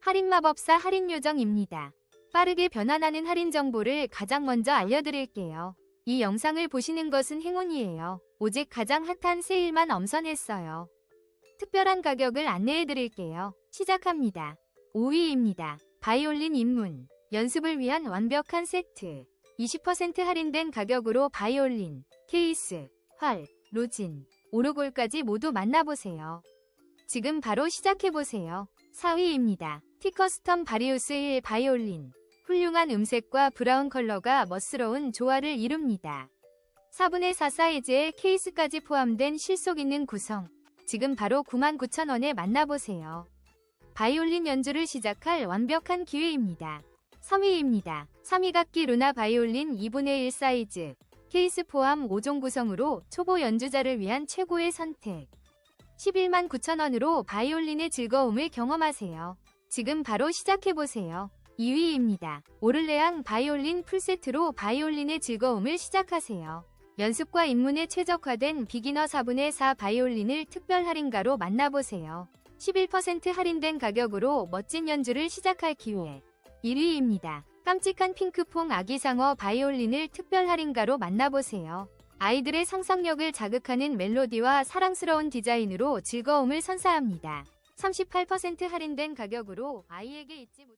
할인마법사 할인요정입니다. 빠르게 변환하는 할인 정보를 가장 먼저 알려드릴게요. 이 영상을 보시는 것은 행운이에요. 오직 가장 핫한 세일만 엄선했어요. 특별한 가격을 안내해드릴게요. 시작합니다. 5위입니다. 바이올린 입문. 연습을 위한 완벽한 세트. 20% 할인된 가격으로 바이올린, 케이스, 활, 로진, 오르골까지 모두 만나보세요. 지금 바로 시작해보세요. 4위입니다. 티커스텀 바리우스 1 바이올린. 훌륭한 음색과 브라운 컬러가 멋스러운 조화를 이룹니다. 4분의 4 사이즈의 케이스까지 포함된 실속 있는 구성. 지금 바로 99,000원에 만나보세요. 바이올린 연주를 시작할 완벽한 기회입니다. 3위입니다. 3위 각기 루나 바이올린 2분의 1 사이즈. 케이스 포함 5종 구성으로 초보 연주자를 위한 최고의 선택. 11만 9천원으로 바이올린의 즐거움을 경험하세요. 지금 바로 시작해보세요. 2위입니다. 오를레앙 바이올린 풀세트로 바이올린의 즐거움을 시작하세요. 연습과 입문에 최적화된 비기너 4분의 4 바이올린을 특별 할인가로 만나보세요. 11% 할인된 가격으로 멋진 연주를 시작할 기회. 1위입니다. 깜찍한 핑크퐁 아기상어 바이올린을 특별 할인가로 만나보세요. 아이들의 상상력을 자극하는 멜로디와 사랑스러운 디자인으로 즐거움을 선사합니다. 38% 할인된 가격으로 아이에게 잊지 못